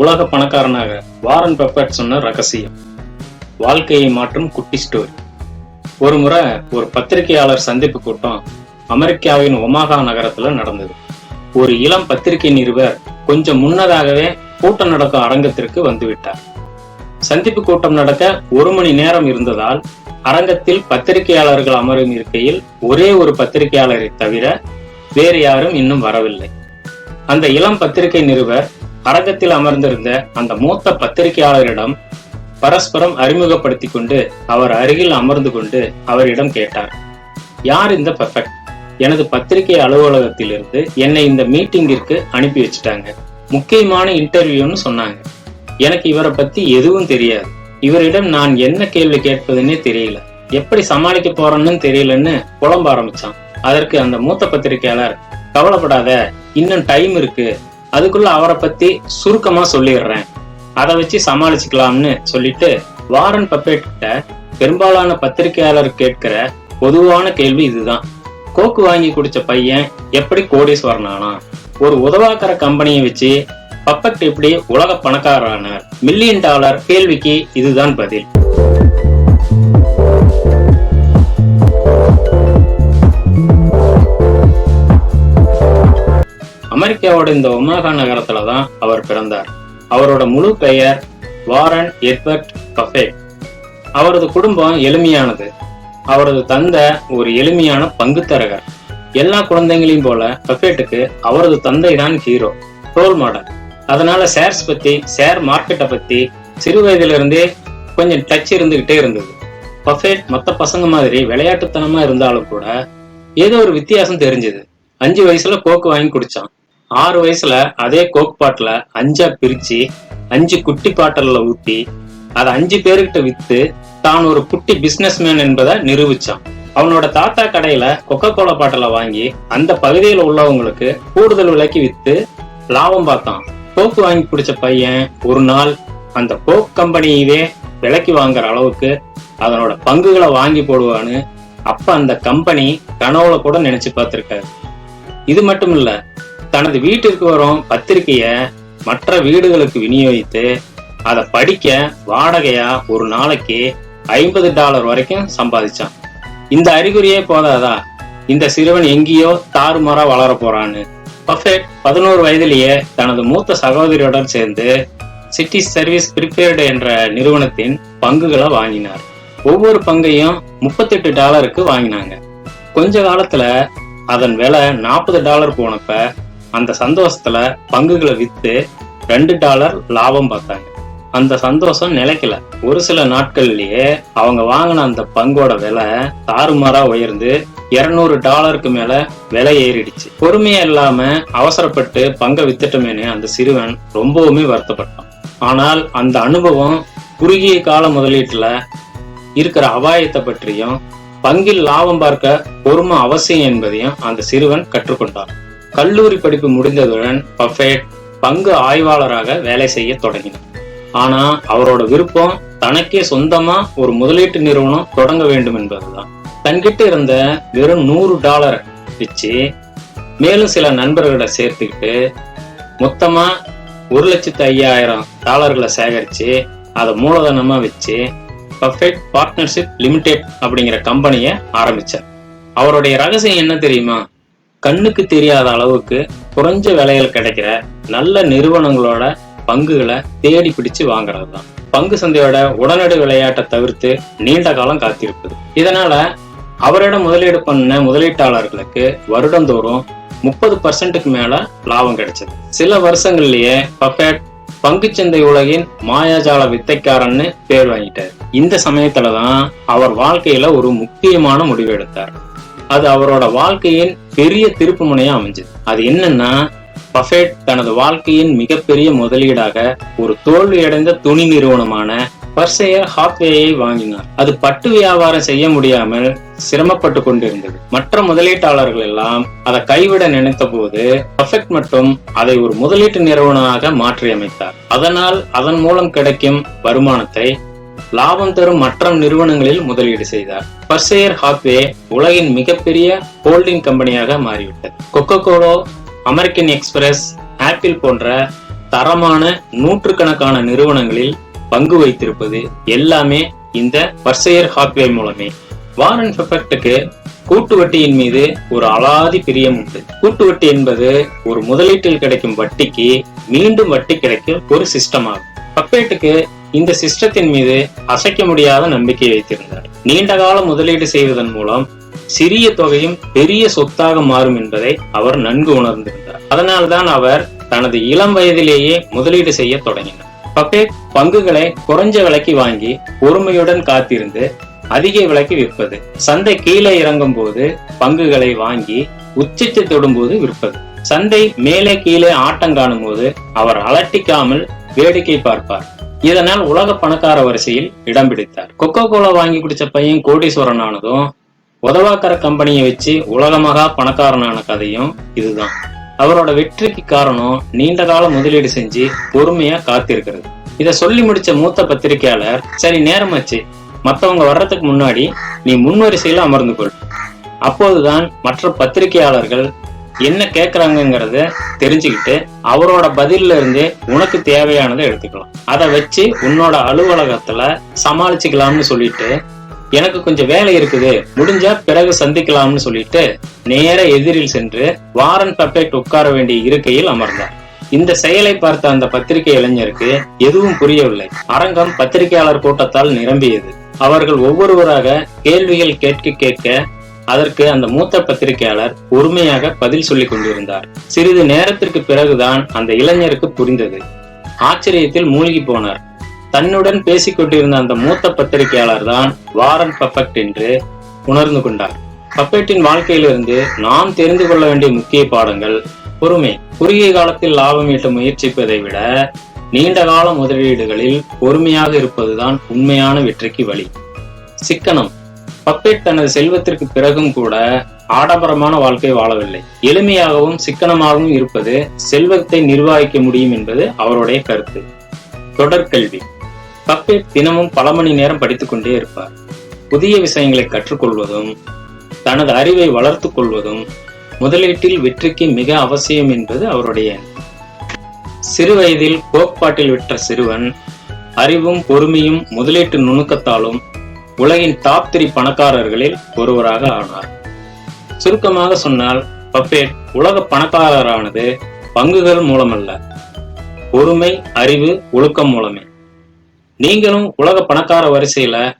உலக பணக்காரனாக வாரன் பெப்பர்ட் சொன்ன ரகசியம். வாழ்க்கையை மாற்றும் குட்டி ஸ்டோரி ஒரு முறை ஒரு பத்திரிகையாளர் சந்திப்பு கூட்டம் அமெரிக்காவின் ஒமாகா நகரத்துல நடந்தது. ஒரு இளம் பத்திரிகை நிருபர் கொஞ்சம் முன்னதாகவே கூட்டம் நடக்கும் அரங்கத்திற்கு வந்துவிட்டார் சந்திப்பு கூட்டம் நடக்க ஒரு மணி நேரம் இருந்ததால் அரங்கத்தில் பத்திரிகையாளர்கள் அமரும் இருக்கையில் ஒரே ஒரு பத்திரிகையாளரை தவிர வேறு யாரும் இன்னும் வரவில்லை. அந்த இளம் பத்திரிகை நிருபர் அரங்கத்தில் அமர்ந்திருந்த அந்த மூத்த பத்திரிகையாளரிடம் பரஸ்பரம் அறிமுகப்படுத்திக் கொண்டு அவர் அருகில் அமர்ந்து கொண்டு அவரிடம் கேட்டார். யார் இந்த பெர்ஃபெக்ட் எனது பத்திரிகை அலுவலகத்திலிருந்து என்னை இந்த மீட்டிங்கிற்கு அனுப்பி வச்சுட்டாங்க. முக்கியமான இன்டர்வியூன்னு சொன்னாங்க. எனக்கு இவரை பத்தி எதுவும் தெரியாது. இவரிடம் நான் என்ன கேள்வி கேட்பதுன்னே தெரியல. எப்படி சமாளிக்க போறேன்னு தெரியலன்னு புலம்ப ஆரம்பிச்சான். அதற்கு அந்த மூத்த பத்திரிகையாளர் கவலைப்படாத இன்னும் டைம் இருக்கு. அதுக்குள்ள அவரை பத்தி சுருக்கமா சொல்லிடுறேன். அதை வச்சு சமாளிச்சுக்கலாம்னு சொல்லிட்டு வாரன் பப்பேட் கிட்ட பெரும்பாலான பத்திரிகையாளர் கேட்கிற பொதுவான கேள்வி இதுதான். கோக்கு வாங்கி குடிச்ச பையன் எப்படி கோடீஸ்வரன் ஆனா ஒரு உதவாக்கர கம்பெனியை வச்சு பப்பட் எப்படி உலக பணக்காரரானார் மில்லியன் டாலர் கேள்விக்கு இதுதான் பதில். அமெரிக்காவோட இந்த ஒமாகா நகரத்துல தான் அவர் பிறந்தார். அவரோட முழு பெயர் வாரன் எட்வர்ட் கஃபே. அவரது குடும்பம் எளிமையானது. அவரது தந்தை ஒரு எளிமையான பங்குத்தரகர். எல்லா குழந்தைங்களையும் போல கஃபேட்டுக்கு அவரது தந்தை தான் ஹீரோ ரோல் மாடல். அதனால ஷேர்ஸ் பத்தி ஷேர் மார்க்கெட்டை பத்தி சிறு வயதுல இருந்தே கொஞ்சம் டச் இருந்துகிட்டே இருந்தது. பஃபேட் மத்த பசங்க மாதிரி விளையாட்டுத்தனமா இருந்தாலும் கூட ஏதோ ஒரு வித்தியாசம் தெரிஞ்சது. அஞ்சு வயசுல கோக்கு வாங்கி குடிச்சான். ஆறு வயசுல அதே கோக் பாட்டில அஞ்சா பிரிச்சு அஞ்சு குட்டி பாட்டல்ல ஊத்தி அதை அஞ்சு பேருக்கிட்ட வித்து தான் ஒரு குட்டி பிசினஸ் மேன் என்பதை நிரூபிச்சான். அவனோட தாத்தா கடையில கொக்கோ கோலா பாட்டில வாங்கி அந்த பகுதியில் உள்ளவங்களுக்கு கூடுதல் விலைக்கு வித்து லாபம் பார்த்தான். கோக் வாங்கி பிடிச்ச பையன் ஒரு நாள் அந்த கோக் கம்பெனியவே விலைக்கு வாங்குற அளவுக்கு அதனோட பங்குகளை வாங்கி போடுவான்னு அப்ப அந்த கம்பெனி கனவுல கூட நினைச்சு பார்த்திருக்காரு. இது மட்டும் இல்ல தனது வீட்டிற்கு வரும் பத்திரிகைய மற்ற வீடுகளுக்கு விநியோகித்து அதை படிக்க வாடகையா ஒரு நாளைக்கு ஐம்பது டாலர் வரைக்கும் சம்பாதிச்சான். இந்த அறிகுறியே போதாதா? இந்த சிறுவன் எங்கேயோ தாறுமாறா வளர போறான்னு. பஃபெட் பதினோரு வயதிலேயே தனது மூத்த சகோதரியுடன் சேர்ந்து சிட்டி சர்வீஸ் பிரிப்பேர்டு என்ற நிறுவனத்தின் பங்குகளை வாங்கினார். ஒவ்வொரு பங்கையும் முப்பத்தெட்டு டாலருக்கு வாங்கினாங்க. கொஞ்ச காலத்துல அதன் விலை நாற்பது டாலர் போனப்ப அந்த சந்தோஷத்துல பங்குகளை வித்து ரெண்டு டாலர் லாபம் பார்த்தாங்க. அந்த சந்தோஷம் நிலைக்கல. ஒரு சில நாட்கள்லயே அவங்க வாங்கின அந்த பங்கோட விலை தாறுமாறா உயர்ந்து இருநூறு டாலருக்கு மேல விலை ஏறிடுச்சு. பொறுமையா இல்லாம அவசரப்பட்டு பங்கை வித்துட்டமேனு அந்த சிறுவன் ரொம்பவுமே வருத்தப்பட்டான். ஆனால் அந்த அனுபவம் குறுகிய கால முதலீட்டுல இருக்கிற அபாயத்தை பற்றியும் பங்கில் லாபம் பார்க்க பொறுமை அவசியம் என்பதையும் அந்த சிறுவன் கற்றுக்கொண்டான். கல்லூரி படிப்பு முடிந்ததுடன் பஃபேட் பங்கு ஆய்வாளராக வேலை செய்ய தொடங்கினார். ஆனா அவரோட விருப்பம் தனக்கே சொந்தமா ஒரு முதலீட்டு நிறுவனம் தொடங்க வேண்டும் என்பதுதான். தன்கிட்ட இருந்த வெறும் நூறு டாலர் வச்சு மேலும் சில நண்பர்களை சேர்த்துக்கிட்டு மொத்தமா ஒரு லட்சத்து ஐயாயிரம் டாலர்களை சேகரிச்சு அதை மூலதனமா வச்சு பர்ஃபெக்ட் பார்ட்னர்ஷிப் லிமிடெட் அப்படிங்கிற கம்பெனியை ஆரம்பிச்சார். அவருடைய ரகசியம் என்ன தெரியுமா? கண்ணுக்கு தெரியாத அளவுக்கு குறைஞ்ச விலையில கிடைக்கிற நல்ல நிறுவனங்களோட பங்குகளை தேடி பிடிச்சு வாங்குறது தான் பங்கு சந்தையோட உடனடி விளையாட்டை தவிர்த்து நீண்ட காலம் காத்திருப்பது. இதனால அவரிடம் முதலீடு பண்ண முதலீட்டாளர்களுக்கு வருடந்தோறும் முப்பது பர்சன்ட்டுக்கு மேல லாபம் கிடைச்சது. சில வருஷங்கள்லயே பஃபேட் பங்குச்சந்தை உலகின் மாயாஜால வித்தைக்காரன்னு பேர் வாங்கிட்டார். இந்த சமயத்துலதான் அவர் வாழ்க்கையில ஒரு முக்கியமான முடிவு எடுத்தார். அது அவரோட வாழ்க்கையின் பெரிய திருப்பு முனையா அமைஞ்சது. அது என்னன்னா பஃபேட் தனது வாழ்க்கையின் மிகப்பெரிய முதலீடாக ஒரு தோல்வியடைந்த துணி நிறுவனமான பர்சையர் ஹாத்வேயை வாங்கினார். அது பட்டு வியாபாரம் செய்ய முடியாமல் சிரமப்பட்டு கொண்டிருந்தது. மற்ற முதலீட்டாளர்கள் எல்லாம் அதை கைவிட நினைத்த போது பர்ஃபெக்ட் மட்டும் அதை ஒரு முதலீட்டு நிறுவனமாக மாற்றி அமைத்தார் அதனால் அதன் மூலம் கிடைக்கும் வருமானத்தை லாபம் தரும் மற்ற நிறுவனங்களில் முதலீடு செய்தார். பர்சேயர் ஹாத்வே உலகின் மிகப்பெரிய ஹோல்டிங் கம்பெனியாக மாறிவிட்டது. கொக்கோ கோலோ அமெரிக்கன் எக்ஸ்பிரஸ் ஆப்பிள் போன்ற தரமான நூற்றுக்கணக்கான நிறுவனங்களில் பங்கு வைத்திருப்பது எல்லாமே இந்த பர்சேயர் ஹாப்வே மூலமே. வாரன் பெஃபெக்டுக்கு கூட்டு வட்டியின் மீது ஒரு அலாதி பிரியம் உண்டு. கூட்டு வட்டி என்பது ஒரு முதலீட்டில் கிடைக்கும் வட்டிக்கு மீண்டும் வட்டி கிடைக்கும் ஒரு சிஸ்டம் ஆகும். பப்பேட்டுக்கு இந்த சிஸ்டத்தின் மீது அசைக்க முடியாத நம்பிக்கை வைத்திருந்தார். நீண்ட கால முதலீடு செய்வதன் மூலம் சிறிய தொகையும் பெரிய சொத்தாக மாறும் என்பதை அவர் நன்கு உணர்ந்திருந்தார். அதனால்தான் அவர் தனது இளம் வயதிலேயே முதலீடு செய்ய தொடங்கினார். பப்பேட் பங்குகளை குறைஞ்ச விலைக்கு வாங்கி பொறுமையுடன் காத்திருந்து அதிக விலைக்கு விற்பது சந்தை கீழே இறங்கும் போது பங்குகளை வாங்கி உச்சத்தை தொடும்போது விற்பது சந்தை மேலே கீழே ஆட்டம் காணும் போது அவர் அலட்டிக்காமல் வேடிக்கை பார்ப்பார். இதனால் உலக பணக்கார வரிசையில் இடம் பிடித்தார். கொக்கோ கோலா வாங்கி குடிச்ச பையன் கோடீஸ்வரன் ஆனதும் உதவாக்கர கம்பெனியை வச்சு உலகமகா பணக்காரனான கதையும் இதுதான். அவரோட வெற்றிக்கு காரணம் நீண்ட கால முதலீடு செஞ்சு பொறுமையா காத்திருக்கிறது. இத சொல்லி முடிச்ச மூத்த பத்திரிகையாளர் சரி நேரமாச்சு. மத்தவங்க வர்றதுக்கு முன்னாடி நீ முன்வரிசையில அமர்ந்து கொள். அப்போதுதான் மற்ற பத்திரிகையாளர்கள் என்ன கேக்குறாங்கங்கறத தெரிஞ்சுக்கிட்டு அவரோட பதில்ல இருந்து உனக்கு தேவையானதை எடுத்துக்கலாம். அதை வச்சு உன்னோட அலுவலகத்துல சமாளிச்சுக்கலாம்னு சொல்லிட்டு எனக்கு கொஞ்சம் வேலை இருக்குது முடிஞ்சா பிறகு சந்திக்கலாம்னு சொல்லிட்டு நேர எதிரில் சென்று வாரன் பர்ஃபெக்ட் உட்கார வேண்டிய இருக்கையில் அமர்ந்தார். இந்த செயலை பார்த்த அந்த பத்திரிகை இளைஞருக்கு எதுவும் புரியவில்லை. அரங்கம் பத்திரிகையாளர் கூட்டத்தால் நிரம்பியது. அவர்கள் ஒவ்வொருவராக கேள்விகள் கேட்க கேட்க அதற்கு அந்த மூத்த பத்திரிகையாளர் பொறுமையாக பதில் சொல்லிக் கொண்டிருந்தார். சிறிது நேரத்திற்கு பிறகுதான் அந்த இளைஞருக்கு புரிந்தது. ஆச்சரியத்தில் மூழ்கி போனார். தன்னுடன் பேசிக் கொண்டிருந்த அந்த மூத்த பத்திரிகையாளர் தான் வாரன் பப்பட் என்று உணர்ந்து கொண்டார். பப்பெட்டின் வாழ்க்கையிலிருந்து நாம் தெரிந்து கொள்ள வேண்டிய முக்கிய பாடங்கள் பொறுமை. குறுகிய காலத்தில் லாபம் ஈட்ட முயற்சிப்பதை விட நீண்ட கால முதலீடுகளில் பொறுமையாக இருப்பதுதான் உண்மையான வெற்றிக்கு வழி. சிக்கனம். பப்பேட் தனது செல்வத்திற்கு பிறகும் கூட ஆடம்பரமான வாழ்க்கை வாழவில்லை. எளிமையாகவும் சிக்கனமாகவும் இருப்பது செல்வத்தை நிர்வகிக்க முடியும் என்பது அவருடைய கருத்து. தொடர்கல்வி பப்பெட் தினமும் பல மணி நேரம் படித்துக் கொண்டே இருப்பார். புதிய விஷயங்களை கற்றுக்கொள்வதும் தனது அறிவை வளர்த்துக் கொள்வதும் முதலீட்டில் வெற்றிக்கு மிக அவசியம் என்பது அவருடைய சிறுவயதில் சிறு வயதில் கோட்பாட்டில் விற்ற சிறுவன் அறிவும் பொறுமையும் முதலீட்டு நுணுக்கத்தாலும் உலகின் டாப் த்ரீ பணக்காரர்களில் ஒருவராக ஆனார். சுருக்கமாக சொன்னால் பப்பேட் உலக பணக்காரரானது பங்குகள் மூலமல்ல. பொறுமை அறிவு ஒழுக்கம் மூலமே. நீங்களும் உலக பணக்கார வரிசையில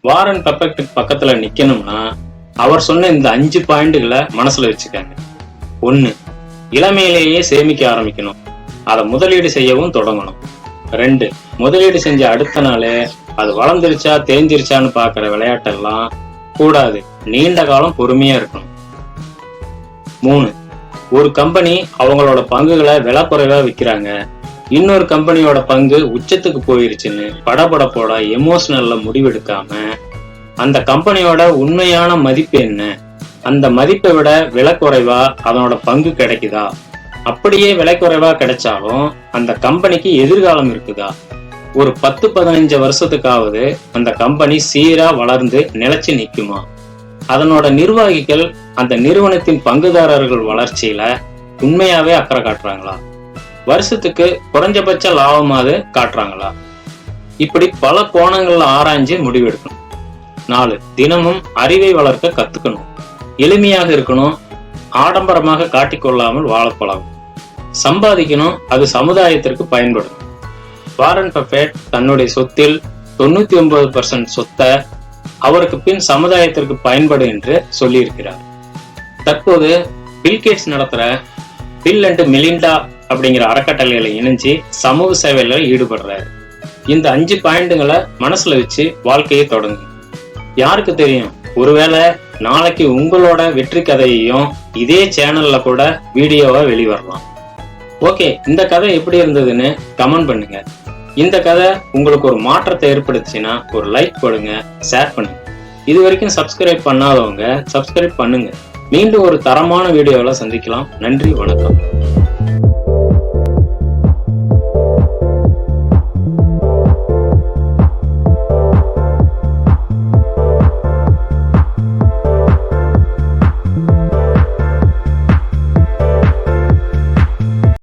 வாரன் பப்பெக்ட் பக்கத்துல நிக்கணும்னா அவர் சொன்ன இந்த அஞ்சு பாயிண்ட்களை மனசுல வச்சுக்காங்க. ஒன்னு இளமையிலேயே சேமிக்க ஆரம்பிக்கணும். அதை முதலீடு செய்யவும் தொடங்கணும். ரெண்டு முதலீடு செஞ்ச அடுத்த நாளே அது வளர்ந்துருச்சா தேஞ்சிருச்சான்னு பாக்குற விளையாட்டெல்லாம் கூடாது. நீண்ட காலம் பொறுமையா இருக்கணும். மூணு ஒரு கம்பெனி அவங்களோட பங்குகளை விலை குறைவா விற்கிறாங்க இன்னொரு கம்பெனியோட பங்கு உச்சத்துக்கு போயிருச்சுன்னு படபடப்போட எமோஷனல்ல முடிவெடுக்காம அந்த கம்பெனியோட உண்மையான மதிப்பு என்ன? அந்த மதிப்பை விட விலை குறைவா அதனோட பங்கு கிடைக்குதா? அப்படியே விலை குறைவா கிடைச்சாலும் அந்த கம்பெனிக்கு எதிர்காலம் இருக்குதா? ஒரு பத்து பதினஞ்சு வருஷத்துக்காவது அந்த கம்பெனி சீரா வளர்ந்து நிலைச்சு நிற்குமா அதனோட நிர்வாகிகள் அந்த நிறுவனத்தின் பங்குதாரர்கள் வளர்ச்சியில உண்மையாவே அக்கறை காட்டுறாங்களா? வருஷத்துக்கு குறைஞ்சபட்ச லாபமாவது காட்டுறாங்களா? இப்படி பல கோணங்கள்ல ஆராய்ஞ்சு முடிவெடுக்கணும். நாலு தினமும் அறிவை வளர்க்க கத்துக்கணும். எளிமையாக இருக்கணும். ஆடம்பரமாக காட்டிக்கொள்ளாமல் வாழப்பழகும் சம்பாதிக்கணும். அது சமுதாயத்திற்கு பயன்படும். வாரன் பஃபெட் தன்னுடைய சொத்தில் தொண்ணூத்தி ஒன்பது பர்சன்ட் சொத்தை அவருக்கு பின் சமுதாயத்திற்கு பயன்படும் என்று சொல்லியிருக்கிறார். தற்போது பில்கேட்ஸ் நடத்துற பில் அண்ட் மெலிண்டா அப்படிங்கிற அறக்கட்டளைகளை இணைஞ்சு சமூக சேவையில ஈடுபடுறாரு. இந்த அஞ்சு பாயிண்ட்டுங்களை மனசுல வச்சு வாழ்க்கையை தொடங்கு. யாருக்கு தெரியும்? ஒருவேளை நாளைக்கு உங்களோட வெற்றி கதையையும் இதே சேனல்ல கூட வீடியோவா வெளிவரலாம். ஓகே இந்த கதை எப்படி இருந்ததுன்னு கமெண்ட் பண்ணுங்க. இந்த கதை உங்களுக்கு ஒரு மாற்றத்தை ஏற்படுத்துச்சுன்னா ஒரு லைக் போடுங்க ஷேர் பண்ணுங்க. இது வரைக்கும் சப்ஸ்கிரைப் பண்ணாதவங்க சப்ஸ்கிரைப் பண்ணுங்க. மீண்டும் ஒரு தரமான வீடியோவில் சந்திக்கலாம். நன்றி வணக்கம்.